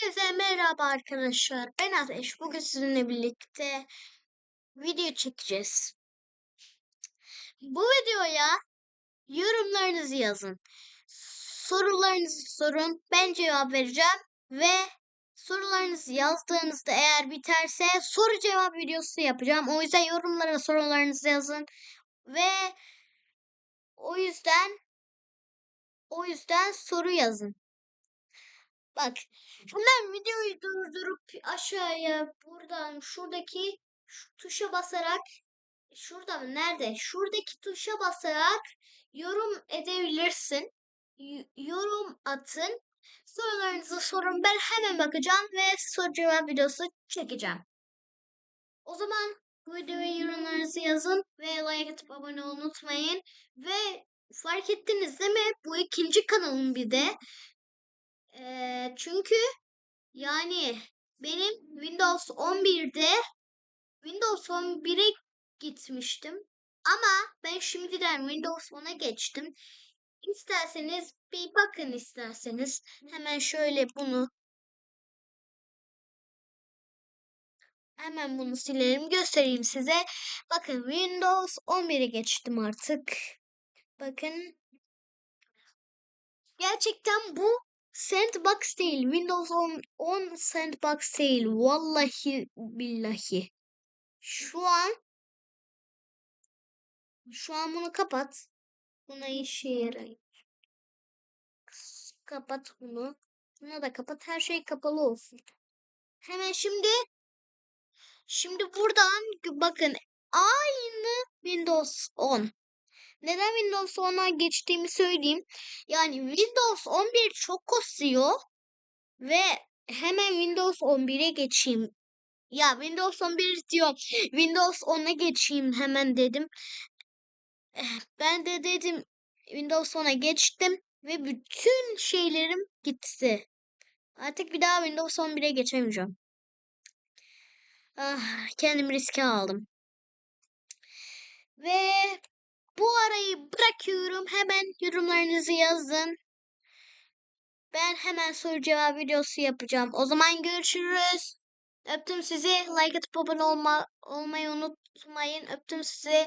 Herkese merhaba arkadaşlar. Ben Ateş. Bugün sizinle birlikte video çekeceğiz. Bu videoya yorumlarınızı yazın. Sorularınızı sorun. Ben cevap vereceğim ve sorularınızı yazdığınızda eğer biterse soru cevap videosu yapacağım. O yüzden yorumlara sorularınızı yazın ve o yüzden o yüzden soru yazın. Bak hemen videoyu durdurup aşağıya buradan şuradaki şu tuşa basarak şurada mı nerede? Şuradaki tuşa basarak yorum edebilirsin. Y- yorum atın. Sorularınızı sorun. Ben hemen bakacağım ve soru cevap videosu çekeceğim. O zaman bu videoya yorumlarınızı yazın ve like atıp abone olmayı unutmayın. Ve fark ettiniz değil mi? Bu ikinci kanalım bir de. Ee, çünkü yani benim Windows 11'de Windows 11'e gitmiştim. Ama ben şimdiden Windows 10'a geçtim. İsterseniz bir bakın isterseniz. Hemen şöyle bunu hemen bunu silelim göstereyim size. Bakın Windows 11'e geçtim artık. Bakın. Gerçekten bu Sandbox değil. Windows 10, 10 Sandbox değil. Vallahi billahi. Şu an şu an bunu kapat. Buna işe yarayın. Kapat bunu. Bunu da kapat. Her şey kapalı olsun. Hemen şimdi şimdi buradan bakın aynı Windows 10. Neden Windows 10'a geçtiğimi söyleyeyim. Yani Windows 11 çok kasıyor ve hemen Windows 11'e geçeyim. Ya Windows 11 diyor. Windows 10'a geçeyim hemen dedim. Eh, Ben de dedim Windows 10'a geçtim ve bütün şeylerim gitti. Artık bir daha Windows 11'e geçemeyeceğim. Ah, kendimi riske aldım. Ve arayı bırakıyorum. Hemen yorumlarınızı yazın. Ben hemen soru cevap videosu yapacağım. O zaman görüşürüz. Öptüm sizi. Like atıp abone olma, olmayı unutmayın. Öptüm sizi.